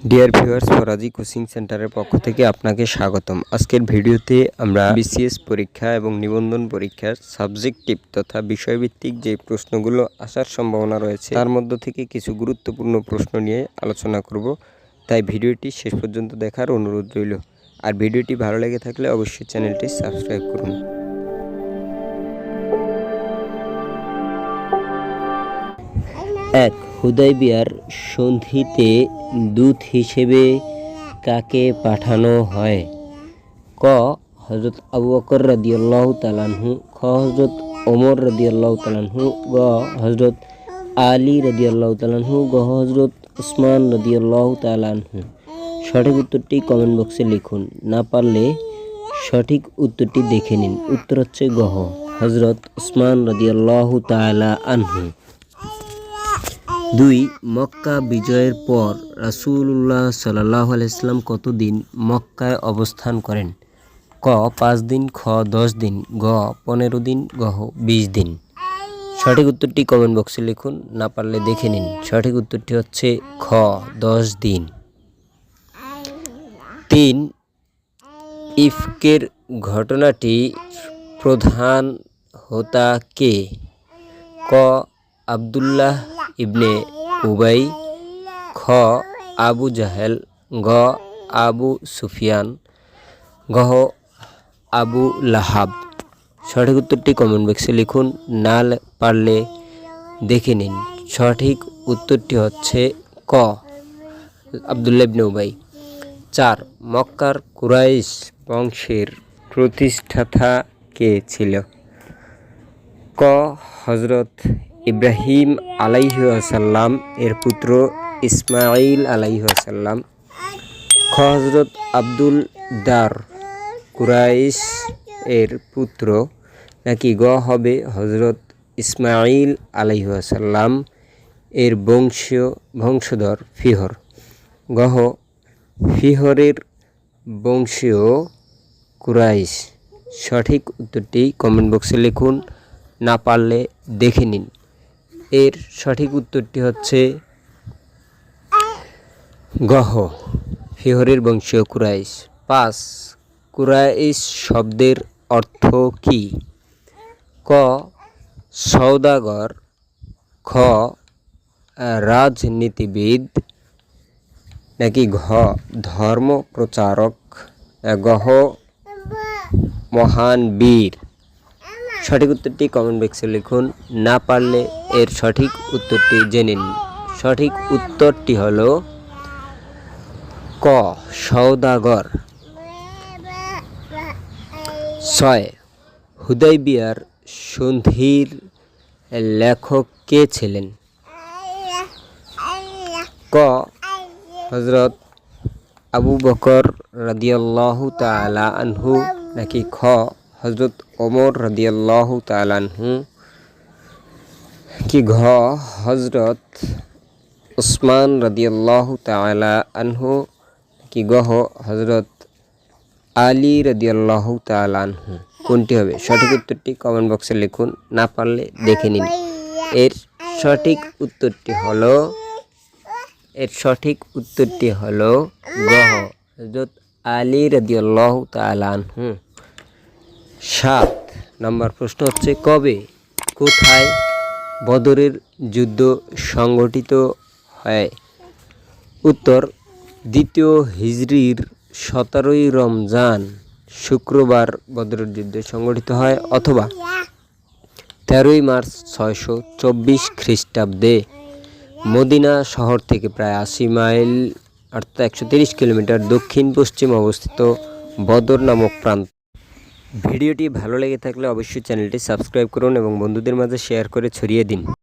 Dear viewers Faraji coaching সেন্টারের পক্ষ থেকে আপনাকে স্বাগতম। আজকের ভিডিওতে আমরা বিসিএস পরীক্ষা এবং নিবন্ধন পরীক্ষার সাবজেক্টিভ তথা বিষয়ভিত্তিক যে প্রশ্নগুলো আসার সম্ভাবনা রয়েছে, তার মধ্য থেকে কিছু গুরুত্বপূর্ণ প্রশ্ন নিয়ে আলোচনা করব। তাই ভিডিওটি শেষ পর্যন্ত দেখার অনুরোধ রইল। আর ভিডিওটি ভালো লেগে থাকলে অবশ্যই চ্যানেলটি সাবস্ক্রাইব করুন। এক হুদাইবিয়ার সন্ধিতে দূত হিসেবে কাকে পাঠানো হয়? ক হজরত আবু বকর রাদিয়াল্লাহ তালানহু খ হজরত ওমর রাদিয়াল্লাহ তালানহু গ হজরত আলী রাদিয়াল্লাহ তালানহু গ হজরত উসমান রাদিয়াল্লাহ তালানহু সঠিক উত্তরটি কমেন্ট বক্সে লিখুন। না পারলে সঠিক উত্তরটি দেখে নিন। উত্তর হচ্ছে গহ হজরত উসমান রাদিয়াল্লাহ তালা আনহু। দুই, মক্কা বিজয়ের পর রাসূলুল্লাহ সাল্লাহ আলাইসাল্লাম কতদিন মক্কায় অবস্থান করেন? ক, পাঁচ দিন, খ, দশ দিন, গ, পনেরো দিন গহ বিশ দিন। সঠিক উত্তরটি কমেন্ট বক্সে লিখুন, না পারলে দেখে নিন। সঠিক উত্তরটি হচ্ছে খ, দশ দিন। তিন, ইফকের ঘটনাটি প্রধান হোতা কে? ক, আবদুল্লাহ ইবনে উবাই, খ, আবু জাহেল, গ, আবু সুফিয়ান গহ আবু লাহাব। সঠিক উত্তরটি কমেন্ট বক্সে লিখুন, না পারলে দেখে নিন। সঠিক উত্তরটি হচ্ছে ক। আবদুল্লাহ ইবনে উবাই। চার, মক্কার কুরাইশ বংশের প্রতিষ্ঠাতা কে ছিল? ক হজরত ইব্রাহিম আলাইহাসাল্লাম এর পুত্র ইসমাইল আলাইহাসাল্লাম খ হজরত আব্দুল দার কুরাইশ এর পুত্র। নাকি গ হবে হজরত ইসমাইল আলাইহাসাল্লাম এর বংশীয় বংশধর ফিহর। গহ ফিহরের বংশীয় কুরাইশ। সঠিক উত্তরটি কমেন্ট বক্সে লিখুন, না পারলে দেখে নিন। এর সঠিক উত্তরটি হচ্ছে গহ, ফিহরের বংশীয় কুরাইশ। পাঁচ, কুরাইশ শব্দের অর্থ কী? ক সৌদাগর খ, রাজনীতিবিদ। নাকি ঘ, ধর্ম প্রচারক। গহ, মহান বীর। সঠিক উত্তরটি কমেন্ট বক্সে লিখুন। না পারলে এর সঠিক উত্তরটি জেনে নিন। সঠিক উত্তরটি হল ক সৌদাগর ছয়, হুদাইবিয়ার সন্ধির লেখক কে ছিলেন? ক হজরত আবু বকর রাদিয়াল্লাহু তাআলা আনহু নাকি খ হজরত ওমর রাদিয়াল্লাহু তাআলা আনহু? কি ঘ? হজরত উসমান রাদিয়াল্লাহু তাআলা আনহু। কি গহ হজরত আলী রাদিয়াল্লাহু তাআলা আনহু। কোনটি হবে? সঠিক উত্তরটি কমেন্ট বক্সে লিখুন। না পারলে দেখে নিন। এর সঠিক উত্তরটি হলো, এর সঠিক উত্তরটি হলো গহ হজরত আলী রাদিয়াল্লাহু তাআলা আনহু। সাত। নম্বর প্রশ্ন হচ্ছে কবে? কোথায়? বদরের যুদ্ধ সংগঠিত হয়। উত্তর, দ্বিতীয় হিজরির সতেরোই রমজান শুক্রবার বদরের যুদ্ধ সংগঠিত হয় অথবা তেরোই মার্চ ছয়শো চব্বিশ খ্রিস্টাব্দে। মদিনা শহর থেকে প্রায় আশি মাইল, অর্থাৎ একশো তিরিশ কিলোমিটার দক্ষিণ পশ্চিম অবস্থিত বদর নামক প্রান্ত ভিডিওটি ভালো লেগে থাকলে অবশ্যই চ্যানেলটি সাবস্ক্রাইব করুন এবং বন্ধুদের মাঝে শেয়ার করে ছড়িয়ে দিন।